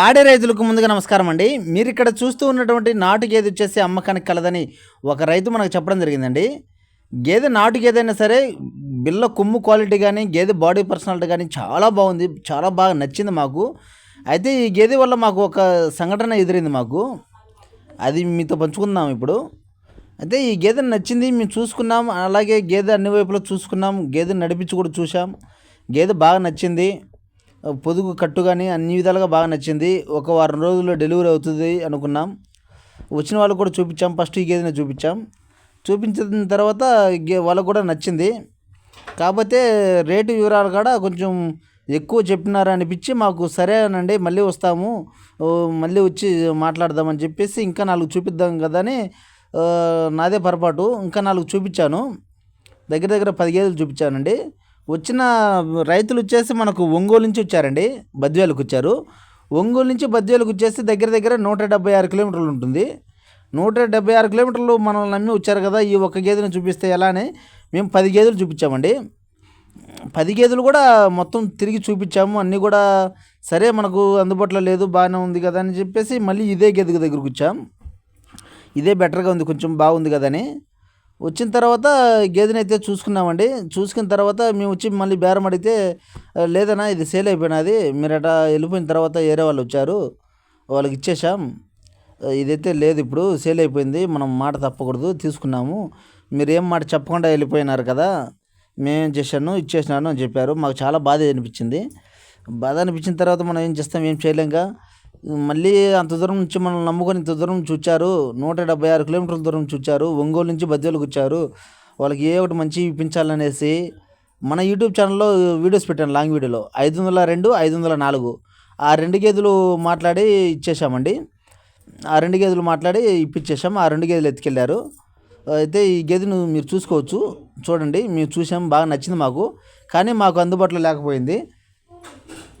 పాడే రైతులకు ముందుగా నమస్కారం అండి. మీరు ఇక్కడ చూస్తూ ఉన్నటువంటి నాటు గేదె వచ్చేసి అమ్మకానికి కలదని ఒక రైతు మనకు చెప్పడం జరిగిందండి. గేదె నాటు గేదె అయినా సరే బిల్ల కొమ్ము క్వాలిటీ కానీ గేదె బాడీ పర్సనాలిటీ కానీ చాలా బాగుంది. చాలా బాగా నచ్చింది మాకు. అయితే ఈ గేదె వల్ల మాకు ఒక సంఘటన ఎదురైంది మాకు. అది మీతో పంచుకుందాం ఇప్పుడు. అయితే ఈ గేదె నచ్చింది మేము చూసుకున్నాం. అలాగే గేదె అన్ని వైపులా చూసుకున్నాం. గేదె నడిపించి కూడా చూసాం గేదె బాగా నచ్చింది. పొదుగు కట్టు కానీ అన్ని విధాలుగా బాగా నచ్చింది. ఒక వారం రోజుల్లో డెలివరీ అవుతుంది అనుకున్నాం. వచ్చిన వాళ్ళకు కూడా చూపించాం. ఫస్ట్ ఈ గేదెని చూపించాం. చూపించిన తర్వాత వాళ్ళకు కూడా నచ్చింది. కాకపోతే రేటు వివరాలు కూడా కొంచెం ఎక్కువ చెప్పినారు అనిపించి మాకు సరేనండి మళ్ళీ వస్తాము. మళ్ళీ వచ్చి మాట్లాడదామని చెప్పేసి ఇంకా నాలుగు చూపిద్దాం కదా అని నాదే పొరపాటు. ఇంకా నాలుగు చూపించాను. దగ్గర దగ్గర పది గేదెలు చూపించానండి. వచ్చిన రైతులు వచ్చేసి మనకు ఒంగోలు నుంచి వచ్చారండి బద్వేలకు వచ్చారు. ఒంగోలు నుంచి బద్వేలకు వచ్చేసి దగ్గర దగ్గర నూట డెబ్బై ఆరు కిలోమీటర్లు ఉంటుంది. నూట డెబ్బై ఆరు కిలోమీటర్లు మనల్ని నమ్మి వచ్చారు కదా ఈ ఒక్క గేదెని చూపిస్తే ఎలా అని మేము పది గేదెలు చూపించామండి. పది గేదెలు కూడా మొత్తం తిరిగి చూపించాము అన్నీ కూడా సరే మనకు అందుబాటులో లేదు బాగానే ఉంది కదా అని చెప్పేసి మళ్ళీ ఇదే గేదె దగ్గరకు వచ్చాం. ఇదే బెటర్గా ఉంది కొంచెం బాగుంది కదని వచ్చిన తర్వాత గేదెని అయితే చూసుకున్నామండి. చూసుకున్న తర్వాత మేము వచ్చి మళ్ళీ బేరం అడిగితే లేదన్నా ఇది సేల్ అయిపోయినది మీరు అట వెళ్ళిపోయిన తర్వాత వేరే వాళ్ళు వచ్చారు వాళ్ళకి ఇచ్చేసాం ఇదైతే లేదు ఇప్పుడు సేల్ అయిపోయింది మనం మాట తప్పకూడదు తీసుకున్నాము. మీరు ఏం మాట చెప్పకుండా వెళ్ళిపోయినారు కదా మేమేం చేశాను ఇచ్చేసినాను అని చెప్పారు. మాకు చాలా బాధ అనిపించింది. బాధ అనిపించిన తర్వాత మనం ఏం చేస్తాం ఏం చేయలేంగా మళ్ళీ అంత దూరం నుంచి మనం నమ్ముకొని ఇంత దూరం చూచారు నూట డెబ్బై ఆరు కిలోమీటర్ల దూరం చూచారు ఒంగోలు నుంచి బద్దెలకు వచ్చారు. వాళ్ళకి ఏ ఒకటి మంచి ఇప్పించాలనేసి మన యూట్యూబ్ ఛానల్లో వీడియోస్ పెట్టాను లాంగ్ వీడియోలో. ఐదు వందల రెండు ఐదు వందల నాలుగు. ఆ రెండు గేదెలు మాట్లాడి ఇచ్చేసామండి ఆ రెండు గేదెలు మాట్లాడి ఇప్పించేసాం ఆ రెండు గేదెలు ఎత్తుకెళ్ళారు. అయితే ఈ గేదెను మీరు చూసుకోవచ్చు. చూడండి మేము చూసాం. బాగా నచ్చింది మాకు. కానీ మాకు అందుబాటులో లేకపోయింది.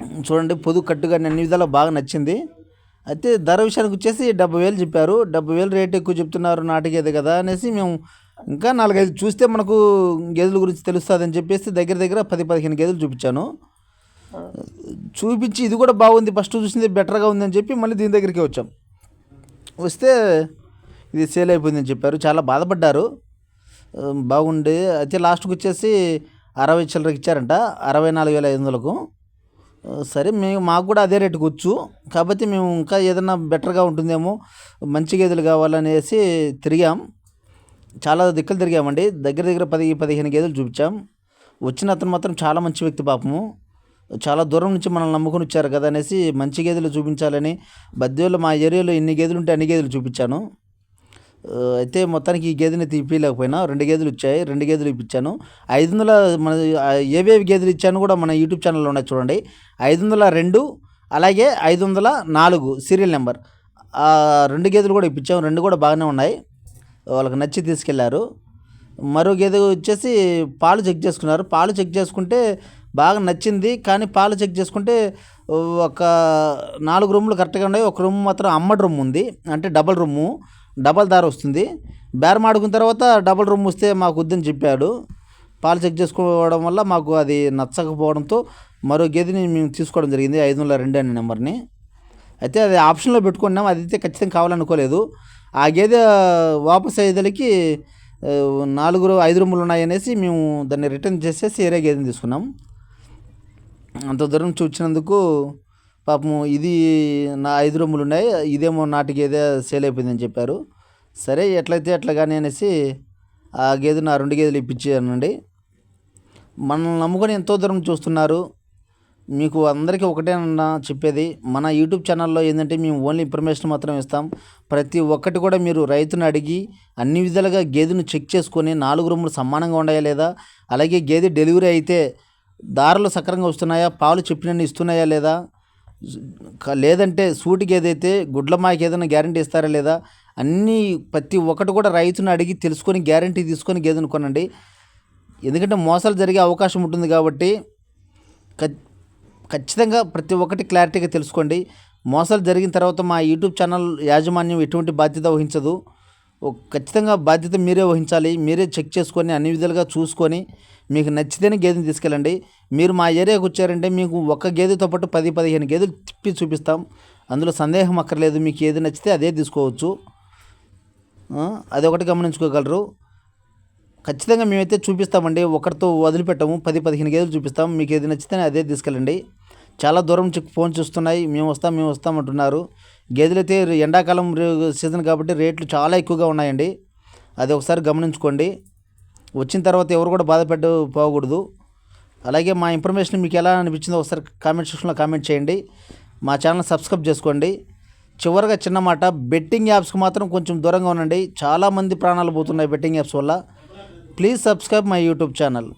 చూడండి పొదుగు కట్టుగా అన్ని విధాలు బాగా నచ్చింది. అయితే ధర విషయానికి వచ్చేసి డెబ్బై వేలు చెప్పారు. డెబ్బై వేలు రేట్ ఎక్కువ చెప్తున్నారు నాటికేది కదా అనేసి మేము ఇంకా నాలుగైదు చూస్తే మనకు గేదెల గురించి తెలుస్తుంది అని చెప్పేసి దగ్గర దగ్గర పది పదిహేను గేదెలు చూపించాను. చూపించి ఇది కూడా బాగుంది. ఫస్ట్ చూసింది బెటర్గా ఉందని చెప్పి మళ్ళీ దీని దగ్గరికి వచ్చాం. వస్తే ఇది సేల్ అయిపోయిందని చెప్పారు. చాలా బాధపడ్డారు. బాగుండే. అయితే లాస్ట్కి వచ్చేసి అరవై చిల్లరకి ఇచ్చారంట. అరవై నాలుగు వేల ఐదు వందలకు. సరే మేము మాకు కూడా అదే రేటుకి వచ్చు. కాకపోతే మేము ఇంకా ఏదైనా బెటర్గా ఉంటుందేమో మంచి గేదెలు కావాలనేసి తిరిగాం. చాలా దిక్కులు తిరిగామండి. దగ్గర దగ్గర పది పదిహేను గేదెలు చూపించాం. వచ్చిన అతను మాత్రం చాలా మంచి వ్యక్తి పాపము. చాలా దూరం నుంచి మనల్ని నమ్ముకొని వచ్చారు కదా అనేసి మంచి గేదెలు చూపించాలని బద్దెలు మా ఏరియాలో ఎన్ని గేదెలు ఉంటే అన్ని గేదెలు చూపించాను. అయితే మొత్తానికి ఈ గేదెని తీపిలేకపోయినా రెండు గేదెలు ఇచ్చాయి. రెండు గేదెలు ఇప్పించాను. ఐదు వందల మన ఏవేవి గేదెలు ఇచ్చాను కూడా మన యూట్యూబ్ ఛానల్లో ఉన్నాయి చూడండి. ఐదు వందల రెండు అలాగే ఐదు వందల నాలుగు సీరియల్ నెంబర్. రెండు గేదెలు కూడా ఇప్పించాము. రెండు కూడా బాగానే ఉన్నాయి. వాళ్ళకి నచ్చి తీసుకెళ్ళారు. మరో గేదె వచ్చేసి పాలు చెక్ చేసుకున్నారు. పాలు చెక్ చేసుకుంటే బాగా నచ్చింది. కానీ పాలు చెక్ చేసుకుంటే ఒక నాలుగు రూములు కరెక్ట్గా ఉన్నాయి. ఒక రూమ్ మాత్రం అమ్మడి రూమ్ ఉంది. అంటే డబల్ రూము. డబల్ దారి వస్తుంది. బేరం ఆడుకున్న తర్వాత డబల్ రూమ్ వస్తే మాకు వద్దని చెప్పాడు. పాలు చెక్ చేసుకోవడం వల్ల మాకు అది నచ్చకపోవడంతో మరో గేదెని మేము తీసుకోవడం జరిగింది. ఐదు వందల రెండు అనే నెంబర్ని. అయితే అది ఆప్షన్లో పెట్టుకున్నాం. అది అయితే ఖచ్చితంగా కావాలనుకోలేదు. ఆ గేదె వాపస్ అయ్యేదలికి నాలుగు ఐదు రూములు ఉన్నాయనేసి మేము దాన్ని రిటర్న్ చేసేసి వేరే గేదెని తీసుకున్నాం. అంత దూరం చూచినందుకు పాపము ఇది నా ఐదు రూములు ఉన్నాయి ఇదేమో నాటి ఏదో సేల్ అయిపోయిందని చెప్పారు. సరే ఎట్లయితే అట్లా కానీ అనేసి ఆ గేదె నా రెండు గేదెలు ఇప్పించానండి. మనల్ని నమ్ముకొని ఎంతో దూరం చూస్తున్నారు. మీకు అందరికీ ఒకటే అన్నా చెప్పేది మన యూట్యూబ్ ఛానల్లో ఏంటంటే మేము ఓన్లీ ఇన్ఫర్మేషన్ మాత్రం ఇస్తాం. ప్రతి ఒక్కటి కూడా మీరు రైతుని అడిగి అన్ని విధాలుగా గేదెను చెక్ చేసుకొని నాలుగు రూములు సమానంగా ఉన్నాయా లేదా అలాగే గేదె డెలివరీ అయితే దారులు సక్రంగా వస్తున్నాయా పాలు చెప్పినన్ని ఇస్తున్నాయా లేదా లేదంటే సూటికి ఏదైతే గుడ్ల మాకి ఏదైనా గ్యారంటీ ఇస్తారా లేదా అన్నీ ప్రతి ఒక్కటి కూడా రైతుని అడిగి తెలుసుకొని గ్యారంటీ తీసుకొని గేదెను కొనండి. ఎందుకంటే మోసాలు జరిగే అవకాశం ఉంటుంది కాబట్టి ఖచ్చితంగా ప్రతి ఒక్కటి క్లారిటీగా తెలుసుకోండి. మోసాలు జరిగిన తర్వాత మా యూట్యూబ్ ఛానల్ యాజమాన్యం ఎటువంటి బాధ్యత వహించదు. ఖచ్చితంగా బాధ్యత మీరే వహించాలి మీరే చెక్ చేసుకొని అన్ని విధాలుగా చూసుకొని మీకు నచ్చితేనే గేదెని తీసుకెళ్ళండి. మీరు మా ఏరియాకి వచ్చారంటే మీకు ఒక్క గేదెతో పాటు పది పదిహేను గేదెలు తిప్పి చూపిస్తాం. అందులో సందేహం అక్కర్లేదు మీకు ఏది నచ్చితే అదే తీసుకోవచ్చు. అదొకటి గమనించుకోగలరు. ఖచ్చితంగా మేమైతే చూపిస్తామండి ఒకరితో వదిలిపెట్టము పది పదిహేను గేదెలు చూపిస్తాం. మీకు ఏది నచ్చితే అదే తీసుకెళ్ళండి. చాలా దూరం నుంచి ఫోన్ చూస్తున్నాయి మేము వస్తాం మేము వస్తాం అంటున్నారు. గేదెలు అయితే ఎండాకాలం సీజన్ కాబట్టి రేట్లు చాలా ఎక్కువగా ఉన్నాయండి. అది ఒకసారి గమనించుకోండి. వచ్చిన తర్వాత ఎవరు కూడా బాధపెట్ట పోకూడదు. అలాగే మా ఇన్ఫర్మేషన్ మీకు ఎలా అనిపించిందో ఒకసారి కామెంట్ సెక్షన్లో కామెంట్ చేయండి. మా ఛానల్ సబ్స్క్రైబ్ చేసుకోండి. చివరిగా చిన్న మాట బెట్టింగ్ యాప్స్కి మాత్రం కొంచెం దూరంగా ఉండండి. చాలామంది ప్రాణాలు పోతున్నాయి బెట్టింగ్ యాప్స్ వల్ల. Please subscribe my YouTube channel.